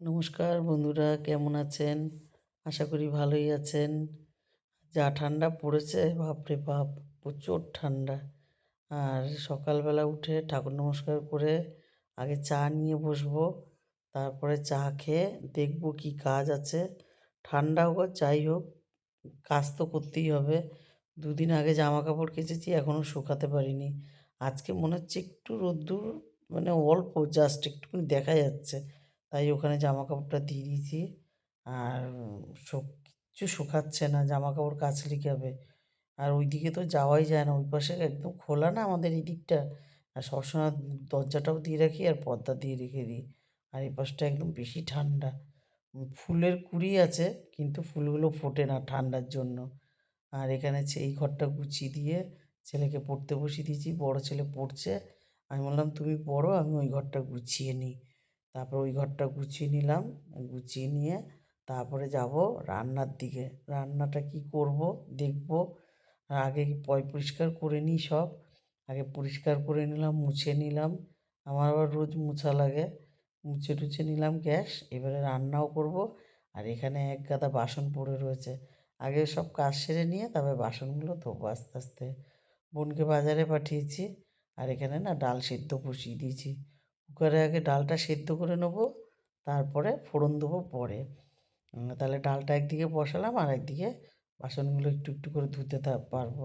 নমস্কার বন্ধুরা, কেমন আছেন? আশা করি ভালোই আছেন। যা ঠান্ডা পড়েছে, বাপরে বাপ, প্রচুর ঠান্ডা। আর সকালবেলা উঠে ঠাকুর নমস্কার করে আগে চা নিয়ে বসবো, তারপরে চা খেয়ে দেখব কি কাজ আছে। ঠান্ডা হোক যাই হোক, কাজ তো করতেই হবে। দুদিন আগে জামা কাপড় কেচেছি, এখনও শুকাতে পারিনি। আজকে মনে হচ্ছে একটু রোদ্দুর মানে অল্প, জাস্ট একটুখানি দেখা যাচ্ছে। তাই ওখানে জামা কাপড়টা দিয়ে দিয়েছি। আর কিচ্ছু শুকাচ্ছে না জামা কাপড় কাচলে কী হবে আর ওইদিকে তো যাওয়াই যায় না, ওই পাশে একদম খোলা না আমাদের এই দিকটা আর সবসময় দরজাটাও দিয়ে রাখি আর পর্দা দিয়ে রেখে দিই। আর এই পাশটা একদম বেশি ঠান্ডা। ফুলের কুড়ি আছে, কিন্তু ফুলগুলো ফোটে না ঠান্ডার জন্য। আর এখানে এই ঘরটা গুছিয়ে দিয়ে ছেলেকে পড়তে বসিয়ে দিয়েছি, বড় ছেলে পড়ছে। আমি বললাম, তুমি পড়ো, আমি ওই ঘরটা গুছিয়ে নিই। তারপর ওই ঘরটা গুছিয়ে নিলাম, গুছিয়ে নিয়ে তারপরে যাব রান্নার দিকে। রান্নাটা কি করব দেখব। আগে পয় পরিষ্কার করে নিই সব। আগে পরিষ্কার করে নিলাম, মুছে নিলাম। আমার আবার রোজ মোছা লাগে। মুছে টুছে নিলাম গ্যাস, এবারে রান্নাও করব। আর এখানে এক গাদা বাসন পড়ে রয়েছে। আগে সব কাজ সেরে নিয়ে তারপরে বাসনগুলো ধোবো আস্তে আস্তে। বোনকে বাজারে পাঠিয়েছি। আর এখানে না ডাল সেদ্ধ বসিয়ে দিয়েছি। কুকারে আগে ডালটা সেদ্ধ করে নেব তারপরে ফোড়ন দেবো পরে। তাহলে ডালটা একদিকে বসালাম আর একদিকে বাসনগুলো একটু একটু করে ধুতে পারব।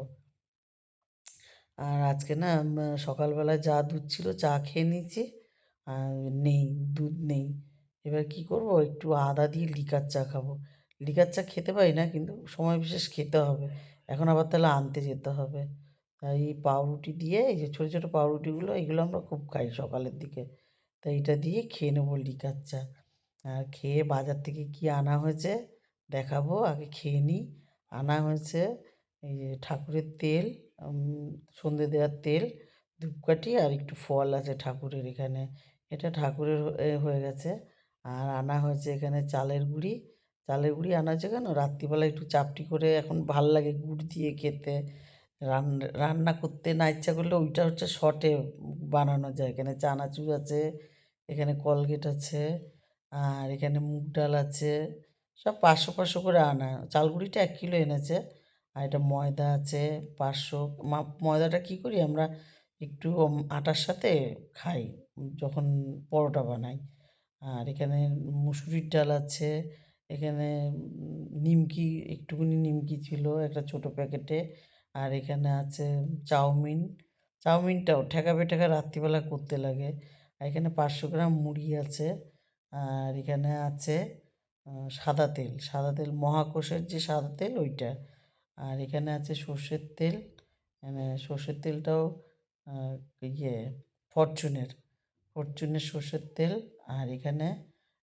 আর আজকে না উম, সকালবেলা যা দুধ ছিল চা খেয়ে নিয়েছি আর নেই দুধ নেই। এবার কি করব একটু আদা দিয়ে লিকার চা খাব। লিকার চা খেতে পারি না কিন্তু সময় বিশেষ খেতে হবে। এখন আবার তাহলে আনতে যেতে হবে। তাই পাউরুটি দিয়ে এই যে ছোটো ছোটো পাউরুটিগুলো এগুলো আমরা খুব খাই সকালের দিকে। তাই এটা দিয়ে খেয়ে নেব লিকার চা। আর খেয়ে বাজার থেকে কি আনা হয়েছে দেখাবো, আগে খেয়ে নিই। আনা হয়েছে এই যে ঠাকুরের তেল সন্ধে দেওয়ার তেল, ধূপকাঠি আর একটু ফল আছে ঠাকুরের এখানে। এটা ঠাকুরের হয়ে গেছে। আর আনা হয়েছে এখানে চালের গুঁড়ি। চালের গুঁড়ি আনা হয়েছে কেন? রাত্রিবেলা একটু চাপটি করে এখন ভালো লাগে গুড় দিয়ে খেতে। রান্না করতে না ইচ্ছা করলে ওইটা হচ্ছে শর্টে বানানো যায়। এখানে চানাচুর আছে এখানে কলগেট আছে, আর এখানে মুগ ডাল আছে, সব পাঁচশো পাঁচশো করে আনা। চালগুড়িটা এক কিলো এনেছে, আর এটা ময়দা আছে পাঁচশো। ময়দাটা কী করি আমরা একটু আটার সাথে খাই, যখন পরোটা বানাই। আর এখানে মুসুরির ডাল আছে, এখানে নিমকি, একটুখানি নিমকি ছিল একটা ছোটো প্যাকেটে। আর এখানে আছে চাউমিন, চাউমিনটাও ঠেকা রাত্রিবেলা করতে লাগে। এখানে পাঁচশো গ্রাম মুড়ি আছে। আর এখানে আছে সাদা তেল। সাদা তেল, মহাকোষের যে সাদা তেল ওইটা। আর এখানে আছে সর্ষের তেল। মানে সর্ষের তেলটাও ইয়ে ফরচুনের। ফরচুনের সর্ষের তেল। আর এখানে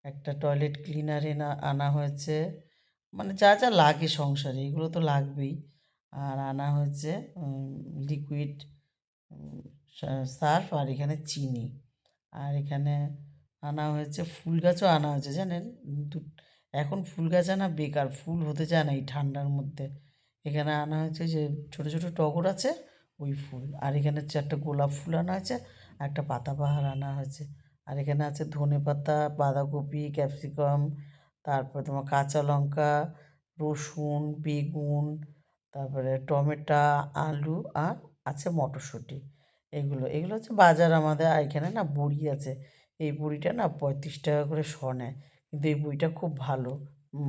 একটা টয়লেট ক্লিনার এনা, আনা হয়েছে। মানে যা যা লাগে সংসারে, এগুলো তো লাগবেই। আর আনা হয়েছে লিকুইড সার্ফ আর এখানে চিনি। আর এখানে আনা হয়েছে, ফুল গাছও আনা হয়েছে জানেন? এখন ফুল গাছ আনা বেকার, ফুল হতে চায় না এই ঠান্ডার মধ্যে। এখানে আনা হয়েছে যে ছোটো ছোটো টগর আছে, ওই ফুল। আর এখানে একটা গোলাপ ফুল আনা হয়েছে, আর একটা পাতাবাহার আনা হয়েছে। আর এখানে আছে ধনে পাতা, বাঁধাকপি, ক্যাপসিকাম, তারপরে তোমার কাঁচা লঙ্কা, রসুন, বেগুন, তারপরে টমেটো, আলু, আর আছে মটরশুঁটি। এগুলো এগুলো হচ্ছে বাজার আমাদের এখানে না বড়ি আছে। এই বড়িটা না পঁয়ত্রিশ টাকা করে শ নেয়। কিন্তু এই বড়িটা খুব ভালো।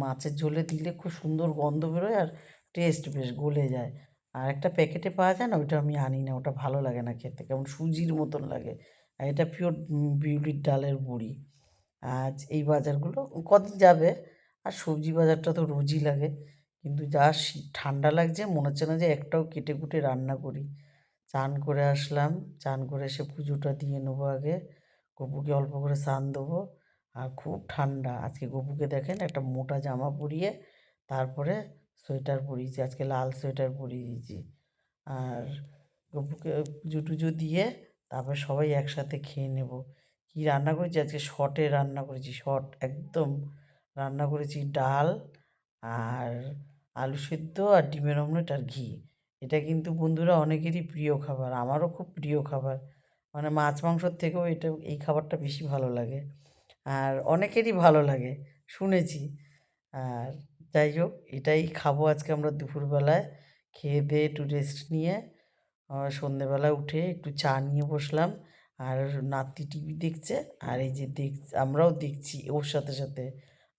মাছের ঝোলে দিলে খুব সুন্দর গন্ধ বেরোয় আর টেস্ট বেশ গলে যায়। আর একটা প্যাকেটে পাওয়া যায় না, ওইটা আমি আনি না, ওটা ভালো লাগে না খেতে, কেমন সুজির মতন লাগে। আর এটা পিওর বিউলির ডালের বড়ি। আজ এই বাজারগুলো কদিন যাবে? আর সবজি বাজারটা তো রোজই লাগে। কিন্তু যা শীত, ঠান্ডা লাগছে, মনে হচ্ছে না যে একটাও কেটে কুটে রান্না করি। চান করে আসলাম। চান করে এসে পুজোটা দিয়ে নেব আগে। গপুকে অল্প করে স্নান দেবো। আর খুব ঠান্ডা। আজকে গপুকে দেখেন একটা মোটা জামা পরিয়ে তারপরে সোয়েটার পরিয়েছি। আজকে লাল সোয়েটার পরিয়ে দিয়েছি আর গপুকে পুজো টুজো দিয়ে তারপরে সবাই একসাথে খেয়ে নেব। কী রান্না করেছি? আজকে শর্টে রান্না করেছি। শর্ট একদম রান্না করেছি ডাল আর আলু সেদ্ধ আর ডিমের অমলেট আর ঘি। এটা কিন্তু বন্ধুরা অনেকেরই প্রিয় খাবার, আমারও খুব প্রিয় খাবার। মানে মাছ মাংসর থেকেও এটা, এই খাবারটা বেশি ভালো লাগে। আর অনেকেরই ভালো লাগে, শুনেছি। আর যাই হোক, এটাই খাব আজকে আমরা দুপুরবেলায়। খেয়ে দিয়ে একটু রেস্ট নিয়ে আবার সন্ধেবেলা উঠে একটু চা নিয়ে বসলাম। আর নাতি টিভি দেখছে, আর এই যে দেখ, আমরাও দেখছি ওর সাথে সাথে।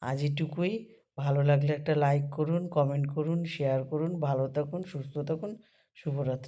আজ এটুকুই। ভালো লাগলে একটা লাইক করুন কমেন্ট করুন শেয়ার করুন ভালো থাকুন সুস্থ থাকুন শুভরাত্রি।